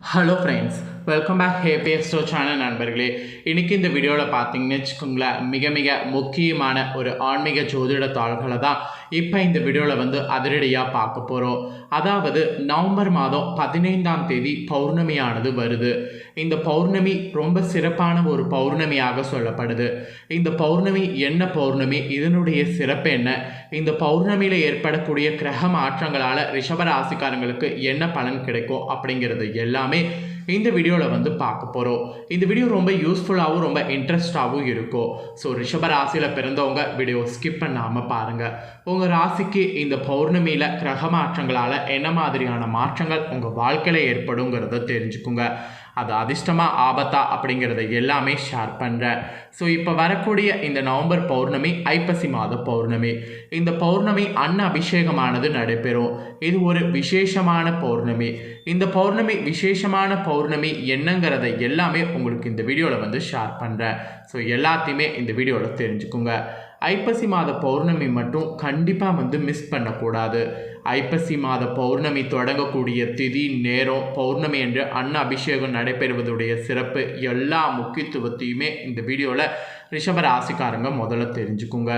Hello friends welcome back ஹே பேஸ்டோ channel நண்பர்களே. இன்றைக்கி இந்த வீடியோவில் பார்த்தீங்கன்னு வச்சுக்கோங்களேன் மிக மிக முக்கியமான ஒரு ஆன்மீக ஜோதிட தாள்களை தான் இப்போ இந்த வீடியோவில் வந்து அதிரடியாக பார்க்க போகிறோம் அதாவது நவம்பர் மாதம் பதினைந்தாம் தேதி பௌர்ணமியானது வருது. இந்த பௌர்ணமி ரொம்ப சிறப்பான ஒரு பௌர்ணமியாக சொல்லப்படுது. இந்த பௌர்ணமி என்ன பௌர்ணமி? இதனுடைய சிறப்பு என்ன? இந்த பௌர்ணமியில் ஏற்படக்கூடிய கிரக மாற்றங்களால் ரிஷபராசிக்காரங்களுக்கு என்ன பலன் கிடைக்கும் அப்படிங்கிறது எல்லாமே இந்த வீடியோவில் வந்து பார்க்க போகிறோம் இந்த வீடியோ ரொம்ப யூஸ்ஃபுல்லாகவும் ரொம்ப இன்ட்ரெஸ்டாகவும் இருக்கும். ஸோ ரிஷப ராசியில் பிறந்தவங்க வீடியோ ஸ்கிப் பண்ணாமல் பாருங்கள் உங்கள் ராசிக்கு இந்த பௌர்ணமியில் கிரக மாற்றங்களால் என்ன மாதிரியான மாற்றங்கள் உங்கள் வாழ்க்கையில் ஏற்படுங்கிறத தெரிஞ்சுக்குங்க. அது அதிர்ஷ்டமாக ஆபத்தா அப்படிங்கிறத எல்லாமே ஷேர் பண்ணுறேன் ஸோ இப்போ வரக்கூடிய இந்த நவம்பர் பௌர்ணமி ஐப்பசி மாத பௌர்ணமி இந்த பௌர்ணமி அன்ன அபிஷேகமானது நடைபெறும். இது ஒரு விசேஷமான பௌர்ணமி. இந்த பௌர்ணமி விசேஷமான பௌர்ணமி என்னங்கிறத எல்லாமே உங்களுக்கு இந்த வீடியோவில் வந்து ஷேர் பண்ணுறேன் ஸோ எல்லாத்தையுமே இந்த வீடியோவில் தெரிஞ்சுக்குங்க. ஐப்பசி மாத பௌர்ணமி மட்டும் கண்டிப்பாக வந்து மிஸ் பண்ணக்கூடாது. ஐப்பசி மாத பௌர்ணமி தொடங்கக்கூடிய திதி நேரம் பௌர்ணமி என்று அன்ன அபிஷேகம் நடைபெறுவதுடைய சிறப்பு எல்லா முக்கியத்துவத்தையுமே இந்த வீடியோவில் ரிஷபராசிக்காரங்க முதல்ல தெரிஞ்சுக்குங்க.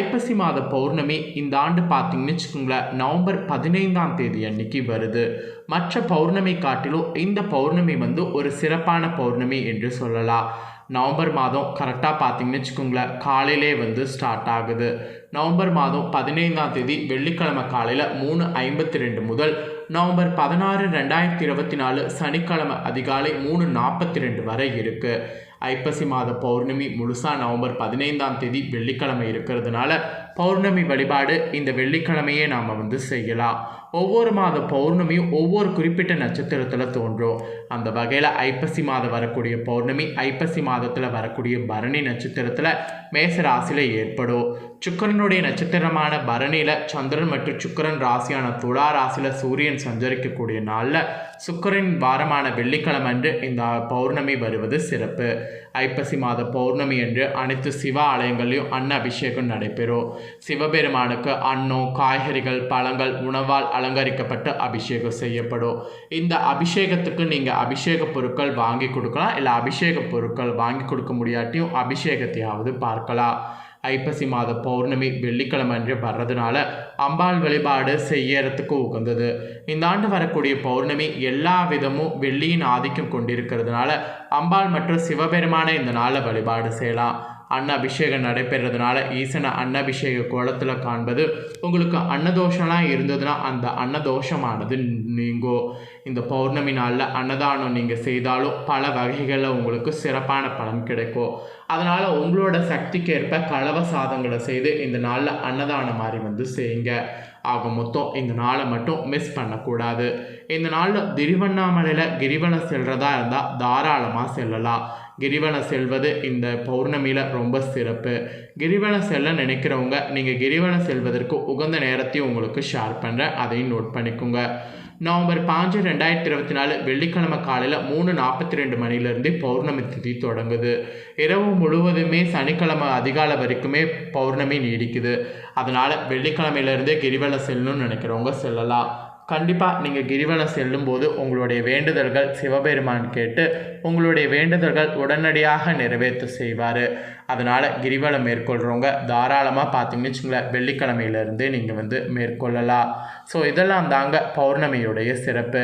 ஐப்பசி மாத பௌர்ணமி இந்த ஆண்டு பார்த்தீங்கன்னு வச்சுக்கோங்களேன் நவம்பர் பதினைந்தாம் தேதி அன்னைக்கு வருது. மற்ற பௌர்ணமி காட்டிலும் இந்த பௌர்ணமி வந்து ஒரு சிறப்பான பௌர்ணமி என்று சொல்லலாம். நவம்பர் மாதம் கரெக்டாக பார்த்தீங்கன்னு வச்சுக்கோங்களேன் காலையிலே வந்து ஸ்டார்ட் ஆகுது. நவம்பர் மாதம் பதினைந்தாம் தேதி வெள்ளிக்கிழமை காலையில் மூணு ஐம்பத்தி ரெண்டு முதல் நவம்பர் பதினாறு ரெண்டாயிரத்தி இருபத்தி நாலு சனிக்கிழமை அதிகாலை மூணு நாற்பத்தி ரெண்டு வரை இருக்குது ஐப்பசி மாத பௌர்ணமி முழுசாக நவம்பர் பதினைந்தாம் தேதி வெள்ளிக்கிழமை இருக்கிறதுனால பௌர்ணமி வழிபாடு இந்த வெள்ளிக்கிழமையே நாம் வந்து செய்யலாம். ஒவ்வொரு மாத பௌர்ணமியும் ஒவ்வொரு குறிப்பிட்ட நட்சத்திரத்தில் தோன்றும். அந்த வகையில் ஐப்பசி மாதம் வரக்கூடிய பௌர்ணமி ஐப்பசி மாதத்தில் வரக்கூடிய பரணி நட்சத்திரத்தில் மேச ராசியில் ஏற்படும். சுக்கரனுடைய நட்சத்திரமான பரணியில் சந்திரன் மற்றும் சுக்கரன் ராசியான துலா ராசியில் சூரியன் சஞ்சரிக்கக்கூடிய நாளில் சுக்கரன் வாரமான வெள்ளிக்கிழமை அன்று இந்த பௌர்ணமி வருவது சிறப்பு. ஐப்பசி மாத பௌர்ணமி என்று அனைத்து சிவ ஆலயங்களையும் அன்ன அபிஷேகம் நடைபெறும். சிவபெருமானுக்கு அன்னம் காய்கறிகள் பழங்கள் உணவால் அலங்கரிக்கப்பட்டு அபிஷேகம் செய்யப்படும். இந்த அபிஷேகத்துக்கு நீங்கள் அபிஷேக பொருட்கள் வாங்கி கொடுக்கலாம். இல்லை அபிஷேக பொருட்கள் வாங்கி கொடுக்க முடியாட்டியும் அபிஷேகத்தையாவது பார்க்கலாம். ஐப்பசி மாத பௌர்ணமி வெள்ளிக்கிழமை அன்று வர்றதுனால அம்பாள் வழிபாடு செய்யறதுக்கு உகந்தது. இந்த ஆண்டு வரக்கூடிய பௌர்ணமி எல்லா விதமும் வெள்ளியின் ஆதிக்கம் கொண்டிருக்கிறதுனால அம்பாள் மற்றும் சிவபெருமான இந்த நாளில் வழிபாடு செய்யலாம். அன்ன அபிஷேகம் நடைபெறதுனால ஈசனை அன்னபிஷேக கோலத்தில் காண்பது. உங்களுக்கு அன்னதோஷம்லாம் இருந்ததுன்னா அந்த அன்னதோஷமானது நீங்கள் இந்த பௌர்ணமி நாளில் அன்னதானம் நீங்கள் செய்தாலும் பல வகைகளில் உங்களுக்கு சிறப்பான பலன் கிடைக்கும் அதனால் உங்களோட சக்திக்கேற்ப கலவ சாதங்களை செய்து இந்த நாளில் அன்னதானம் மாதிரி வந்து செய்யுங்க. ஆக மொத்தம் இந்த நாளை மட்டும் மிஸ் பண்ணக்கூடாது. இந்த நாளில் திருவண்ணாமலையில் கிரிவலம் செல்கிறதா இருந்தால் தாராளமாக செல்லலாம். கிரிவலம் செல்வது இந்த பௌர்ணமியில் ரொம்ப சிறப்பு. கிரிவலம் செல்ல நினைக்கிறவங்க நீங்கள் கிரிவலம் செல்வதற்கு உகந்த நேரத்தையும் உங்களுக்கு ஷேர் பண்ணுறேன் அதையும் நோட் பண்ணிக்கோங்க. நவம்பர் பாஞ்சு ரெண்டாயிரத்தி இருபத்தி நாலு வெள்ளிக்கிழமை காலையில் மூணு நாற்பத்தி ரெண்டு மணிலேருந்தே பௌர்ணமி திதி தொடங்குது. இரவு முழுவதுமே சனிக்கிழமை அதிகாலை வரைக்குமே பௌர்ணமி நீடிக்குது. அதனால் வெள்ளிக்கிழமையிலேருந்தே கிரிவலம் செல்லணும்னு நினைக்கிறவங்க செல்லலாம். கண்டிப்பாக நீங்கள் கிரிவலம் செல்லும்போது உங்களுடைய வேண்டுதல்கள் சிவபெருமான் கேட்டு உங்களுடைய வேண்டுதல்கள் உடனடியாக நிறைவேற்ற செய்வார். அதனால் கிரிவலம் மேற்கொள்கிறவங்க தாராளமாக பார்த்தீங்கன்னு வச்சுங்களேன் வெள்ளிக்கிழமையிலேருந்து நீங்கள் வந்து மேற்கொள்ளலாம். ஸோ இதெல்லாம் தாங்க பௌர்ணமியுடைய சிறப்பு.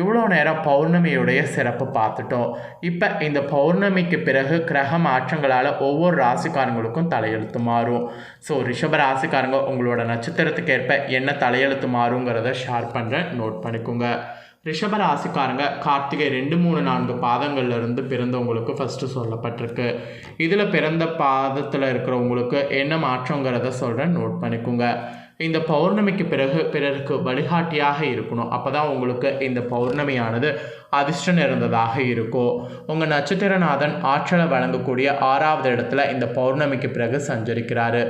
இவ்வளோ நேரம் பௌர்ணமியுடைய சிறப்பு பார்த்துட்டோம். இப்போ இந்த பௌர்ணமிக்கு பிறகு கிரக மாற்றங்களால் ஒவ்வொரு ராசிக்காரங்களுக்கும் தலையெழுத்து மாறும். ஸோ ரிஷப ராசிக்காரங்க உங்களோட நட்சத்திரத்துக்கு ஏற்ப என்ன தலையெழுத்து மாறுங்கிறத ஷேர் பண்ணுறேன் நோட் பண்ணிக்கோங்க. ரிஷப ராசிக்காரங்க கார்த்திகை ரெண்டு மூணு நான்கு பாதங்கள்ல இருந்து பிறந்தவங்களுக்கு ஃபஸ்ட்டு சொல்லப்பட்டிருக்கு. இதில் பிறந்த பாதத்தில் இருக்கிறவங்களுக்கு என்ன மாற்றங்கிறத சொல்கிறேன் நோட் பண்ணிக்கோங்க. இந்த பௌர்ணமிக்கு பிறகு பிறருக்கு வழிகாட்டியாக இருக்கணும். அப்போ தான் உங்களுக்கு இந்த பௌர்ணமியானது அதிர்ஷ்டம் இருந்ததாக இருக்கும் உங்கள் நட்சத்திரநாதன் ஆற்றலை வழங்கக்கூடிய ஆறாவது இடத்துல இந்த பௌர்ணமிக்கு பிறகு சஞ்சரிக்கிறாரு.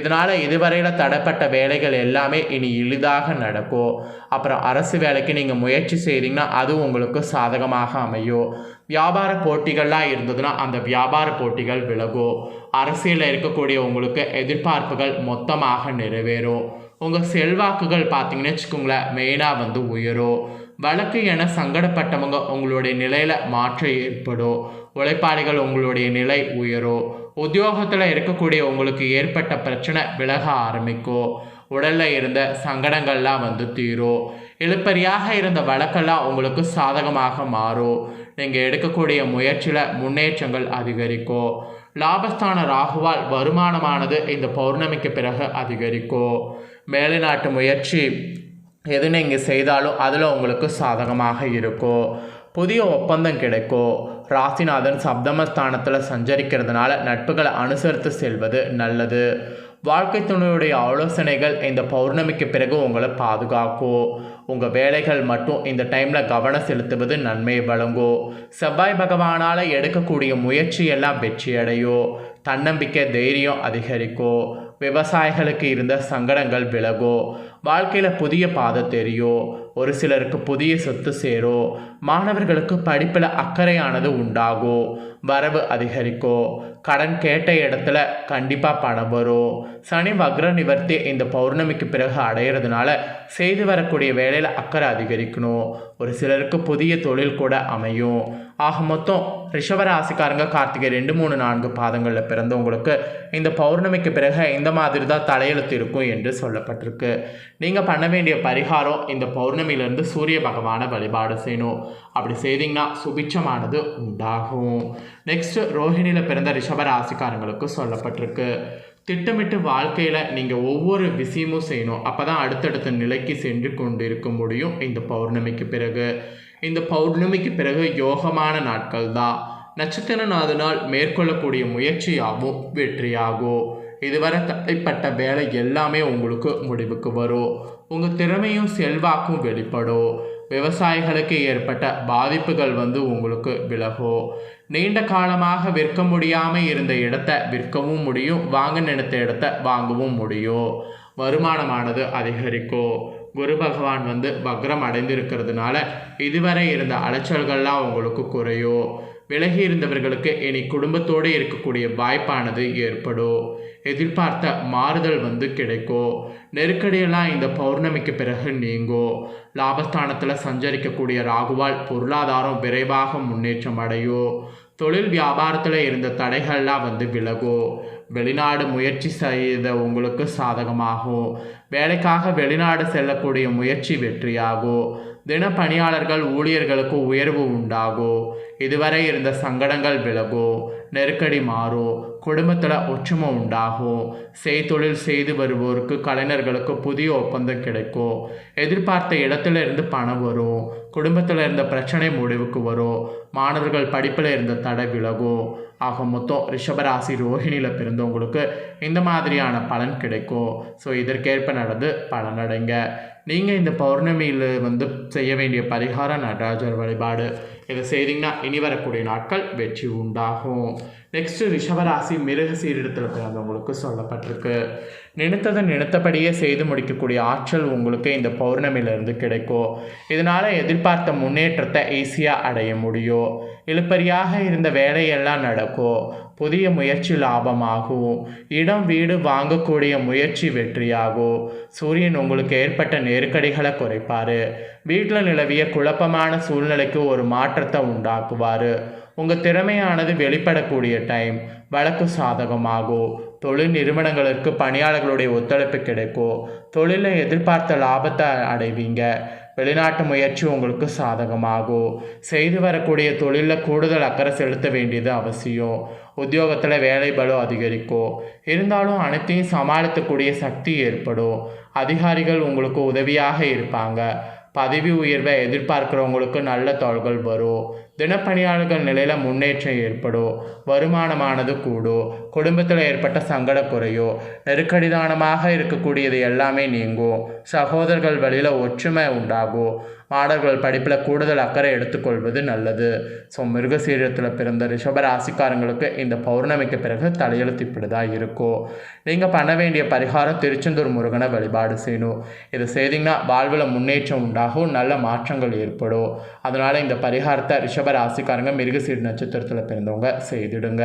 இதனால் இதுவரையில் தடைப்பட்ட வேலைகள் எல்லாமே இனி எளிதாக நடக்கும். அப்புறம் அரசு வேலைக்கு நீங்கள் முயற்சி செய்தீங்கன்னா அது உங்களுக்கு சாதகமாக அமையும். வியாபார போட்டிகள்லாம் இருந்ததுன்னா அந்த வியாபார போட்டிகள் விலகும் அரசியலில் இருக்கக்கூடிய உங்களுக்கு எதிர்பார்ப்புகள் மொத்தமாக நிறைவேறும். உங்கள் செல்வாக்குகள் பார்த்தீங்கன்னு வச்சுக்கோங்களேன் மெயினாக வந்து உயரும். வழக்கு என சங்கடப்பட்டவங்க உங்களுடைய நிலையில் மாற்றம் ஏற்படும். உழைப்பாளிகள் உங்களுடைய நிலை உயரும். உத்தியோகத்தில் இருக்கக்கூடிய உங்களுக்கு ஏற்பட்ட பிரச்சனை விலக ஆரம்பிக்கும். உடலில் இருந்த சங்கடங்கள்லாம் வந்து தீரும். இழுப்பறியாக இருந்த வழக்கெல்லாம் உங்களுக்கு சாதகமாக மாறும். நீங்கள் எடுக்கக்கூடிய முயற்சியில் முன்னேற்றங்கள் அதிகரிக்கும். லாபஸ்தான ராகுவால் வருமானமானது இந்த பௌர்ணமிக்கு பிறகு அதிகரிக்கும். மேலைநாட்டு முயற்சி எது நீங்கள் செய்தாலும் அதில் உங்களுக்கு சாதகமாக இருக்கும். புதிய ஒப்பந்தம் கிடைக்கும். ராசிநாதன் சப்தமஸ்தானத்தில் சஞ்சரிக்கிறதுனால நட்புகளை அனுசரித்து செல்வது நல்லது. வாழ்க்கை துணையுடைய ஆலோசனைகள் இந்த பௌர்ணமிக்கு பிறகு உங்களை பாதுகாக்கும் உங்கள் வேலைகள் மட்டும் இந்த டைமில் கவனம் செலுத்துவது நன்மையை வழங்கும் செவ்வாய் பகவானால் எடுக்கக்கூடிய முயற்சி எல்லாம் வெற்றியடையும் தன்னம்பிக்கை தைரியம் அதிகரிக்கும் விவசாயிகளுக்கு இருந்த சங்கடங்கள் விலகும் வாழ்க்கையில் புதிய பாதை தெரியும் ஒரு சிலருக்கு புதிய சொத்து சேரும் மாணவர்களுக்கு படிப்பில் அக்கறையானது உண்டாகும் வரவு அதிகரிக்கோ கடன் கேட்ட இடத்துல கண்டிப்பாக பணம் வரும் சனி வக்ர நிவர்த்தி இந்த பௌர்ணமிக்கு பிறகு அடையிறதுனால செய்து வரக்கூடிய வேலையில் அக்கறை அதிகரிக்கணும். ஒரு சிலருக்கு புதிய தொழில் கூட அமையும். ஆக மொத்தம் ரிஷபராசிக்காரங்க கார்த்திகை ரெண்டு மூணு நான்கு பாதங்களில் பிறந்தவங்களுக்கு இந்த பௌர்ணமிக்கு பிறகு இந்த மாதிரி தான் தலையெழுத்து இருக்கும் என்று சொல்லப்பட்டிருக்கு. நீங்கள் பண்ண வேண்டிய பரிகாரம் இந்த பௌர்ணமியிலேருந்து சூரிய பகவானை வழிபாடு செய்யணும். அப்படி செய்தீங்கன்னா சுபிட்சமானது உண்டாகும். நெக்ஸ்ட் ரோஹிணியில் பிறந்த ரிஷபராசிக்காரங்களுக்கு சொல்லப்பட்டிருக்கு. திட்டமிட்டு வாழ்க்கையில் நீங்கள் ஒவ்வொரு விஷயமும் செய்யணும். அப்போ தான் அடுத்தடுத்த நிலைக்கு சென்று கொண்டு இருக்க முடியும் இந்த பௌர்ணமிக்கு பிறகு. இந்த பௌர்ணமிக்கு பிறகு யோகமான நாட்கள் தான் நட்சத்திரநாதனால் மேற்கொள்ளக்கூடிய முயற்சியாகவும் வெற்றியாகும் இதுவரை தடைப்பட்ட வேலை எல்லாமே உங்களுக்கு முடிவுக்கு வரும். உங்கள் திறமையும் செல்வாக்கும் வெளிப்படும் விவசாயிகளுக்கு ஏற்பட்ட பாதிப்புகள் வந்து உங்களுக்கு விலகும் நீண்ட காலமாக விற்க முடியாமல் இருந்த இடத்த விற்கவும் முடியும். வாங்க நினைத்த இடத்த வாங்கவும் முடியும். வருமானமானது அதிகரிக்கும் குரு பகவான் வந்து பக்ரம் அடைந்திருக்கிறதுனால இதுவரை இருந்த அலைச்சல்கள்லாம் உங்களுக்கு குறையும் விலகி இருந்தவர்களுக்கு இனி குடும்பத்தோடு இருக்கக்கூடிய வாய்ப்பானது ஏற்படும் எதிர்பார்த்த மாறுதல் வந்து கிடைக்கும் நெருக்கடியெல்லாம் இந்த பௌர்ணமிக்கு பிறகு நீங்கும் லாபஸ்தானத்தில் சஞ்சரிக்கக்கூடிய ராகுவால் பொருளாதாரம் விரைவாக முன்னேற்றம் அடையும் தொழில் வியாபாரத்தில் இருந்த தடைகள்லாம் வந்து விலகும். வெளிநாடு முயற்சி செய்த உங்களுக்கு சாதகமாகும். வேலைக்காக வெளிநாடு செல்லக்கூடிய முயற்சி வெற்றியாகும். தின பணியாளர்கள் ஊழியர்களுக்கு உயர்வு உண்டாகும். இதுவரை இருந்த சங்கடங்கள் விலகும். நெருக்கடி மாறும் குடும்பத்தில் ஒற்றுமை உண்டாகும் செய்தொழில் செய்து வருவோருக்கு கலைஞர்களுக்கு புதிய ஒப்பந்தம் கிடைக்கும் எதிர்பார்த்த இடத்துல இருந்து பணம் வரும் குடும்பத்தில் இருந்த பிரச்சனை முடிவுக்கு வரும் மாணவர்கள் படிப்பில் இருந்த தடை விலகும் ஆக மொத்தம் ரிஷபராசி ரோஹிணியில் பிறந்தவங்களுக்கு இந்த மாதிரியான பலன் கிடைக்கும் ஸோ இதற்கேற்ப நடந்து பலனடைங்க நீங்கள் இந்த பௌர்ணமியில் வந்து செய்ய வேண்டிய பரிகாரம் நடராஜர் வழிபாடு இதை செய்திங்கன்னா இனி வரக்கூடிய நாட்கள் வெற்றி உண்டாகும். நெக்ஸ்ட்டு ரிஷபராசி மிருக சீரிடத்தில் பிறந்தவங்களுக்கு சொல்லப்பட்டிருக்கு. நினைத்ததை நினைத்தபடியே செய்து முடிக்கக்கூடிய ஆற்றல் உங்களுக்கு இந்த பௌர்ணமியிலிருந்து கிடைக்கும். இதனால் எதிர்பார்த்த முன்னேற்றத்தை ஈஸியாக அடைய முடியும். இழுப்பறியாக இருந்த வேலையெல்லாம் நடக்கும். புதிய முயற்சி லாபமாகும். இடம் வீடு வாங்கக்கூடிய முயற்சி வெற்றியாகும். சூரியன் உங்களுக்கு ஏற்பட்ட நெருக்கடிகளை குறைப்பார். வீட்டில் நிலவிய குழப்பமான சூழ்நிலைக்கு ஒரு மாற்றத்தை உண்டாக்குவார். உங்கள் திறமையானது வெளிப்படக்கூடிய டைம் வழக்கு சாதகமாகும் தொழில் நிறுவனங்களுக்கு பணியாளர்களுடைய ஒத்துழைப்பு கிடைக்கும் தொழிலில் எதிர்பார்த்த லாபத்தை அடைவீங்க. வெளிநாட்டு முயற்சி உங்களுக்கு சாதகமாகும் செய்து வரக்கூடிய தொழிலில் கூடுதல் அக்கறை செலுத்த வேண்டியது அவசியம். உத்தியோகத்தில் வேலை பலு அதிகரிக்கும் இருந்தாலும் அனைத்தையும் சமாளிக்கக்கூடிய சக்தி ஏற்படும். அதிகாரிகள் உங்களுக்கு உதவியாக இருப்பாங்க. பதவி உயர்வை எதிர்பார்க்குறவங்களுக்கு நல்ல தாள்கள் வரும். தினப்பணியாளர்கள் நிலையில் முன்னேற்றம் ஏற்படும். வருமானமானது கூடும். குடும்பத்தில் ஏற்பட்ட சங்கட குறையும். நெருக்கடிதானமாக இருக்கக்கூடியது எல்லாமே நீங்கும். சகோதரர்கள் வழியில் ஒற்றுமை உண்டாகும். மாணவர்கள் படிப்பில் கூடுதல் அக்கறை எடுத்துக்கொள்வது நல்லது. ஸோ மிருகசீரத்தில் பிறந்த ரிஷப ராசிக்காரங்களுக்கு இந்த பௌர்ணமிக்கு பிறகு தலையெழுத்து இப்படி தான் இருக்கும். நீங்கள் பண்ண வேண்டிய பரிகாரம் திருச்செந்தூர் முருகனை வழிபாடு செய்யணும். இதை செய்தீங்கன்னா வாழ்வில் முன்னேற்றம் உண்டாகும் நல்ல மாற்றங்கள் ஏற்படும். அதனால் இந்த பரிகாரத்தை ரிஷப ராசிக்காரங்க மிருகசீர் நட்சத்திரத்தில் பிறந்தவங்க செய்திடுங்க.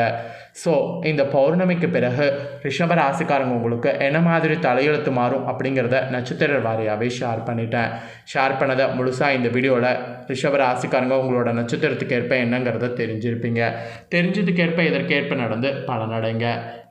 ஸோ இந்த பௌர்ணமிக்கு பிறகு ரிஷப ராசிக்காரங்க உங்களுக்கு என்ன மாதிரி தலையெழுத்து மாறும் அப்படிங்கிறத நட்சத்திர வாரியாகவே ஷேர் பண்ணிட்டேன். ஷேர் பண்ணதை முழு முழுசாக இந்த வீடியோவில் ரிஷப ராசிக்காரங்க உங்களோட நட்சத்திரத்துக்கு ஏற்ப என்னங்கிறத தெரிஞ்சிருப்பீங்க. தெரிஞ்சதுக்கேற்ப இதற்கேற்ப நடந்து பலனடைங்க.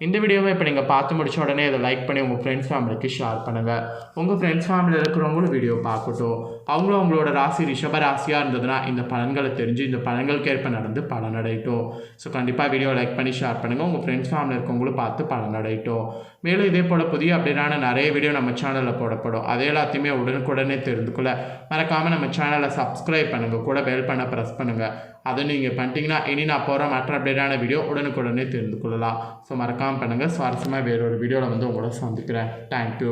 இந்த வீடியோவை இப்போ நீங்கள் பார்த்து முடிச்ச உடனே இதை லைக் பண்ணி உங்கள் ஃப்ரெண்ட்ஸ் ஃபேமிலிக்கு ஷேர் பண்ணுங்கள் உங்கள் ஃப்ரெண்ட்ஸ் ஃபேமிலியில் இருக்கிறவங்களும் வீடியோ பார்க்கட்டும். அவங்களும் அவங்களோட ராசி ரிஷப ராசியாக இருந்ததுன்னா இந்த பலன்களை தெரிஞ்சு இந்த பலன்களுக்கு ஏற்ப நடந்து பலனடையட்டும் ஸோ கண்டிப்பாக வீடியோ லைக் பண்ணி ஷேர் பண்ணுங்கள் உங்கள் ஃப்ரெண்ட்ஸ் ஃபேமிலி இருக்கவங்களும் பார்த்து பலனடையட்டும் மேலும் இதே போல் புதிய அப்படின்னா நிறைய வீடியோ நம்ம சேனலில் போடப்படும். அது எல்லாத்தையுமே உடனுக்குடனே தெரிந்து கொள்ள மறக்காமல் நம்ம சேனலை சப்ஸ்கிரைப் பண்ணுங்கள் கூட பெல் பண்ண ப்ரெஸ் பண்ணுங்கள் அதை நீங்கள் பண்ணிட்டீங்கன்னா இனி நான் போகிற மற்ற அப்டேட்டான வீடியோ உடனுக்குடனே தெரிந்து கொள்ளலாம் ஸோ மறக்காமல் பண்ணுங்கள் சுவாரஸ்யமாக வேறொரு வீடியோவில் வந்து உங்களை சந்திக்கிறேன். தேங்க்யூ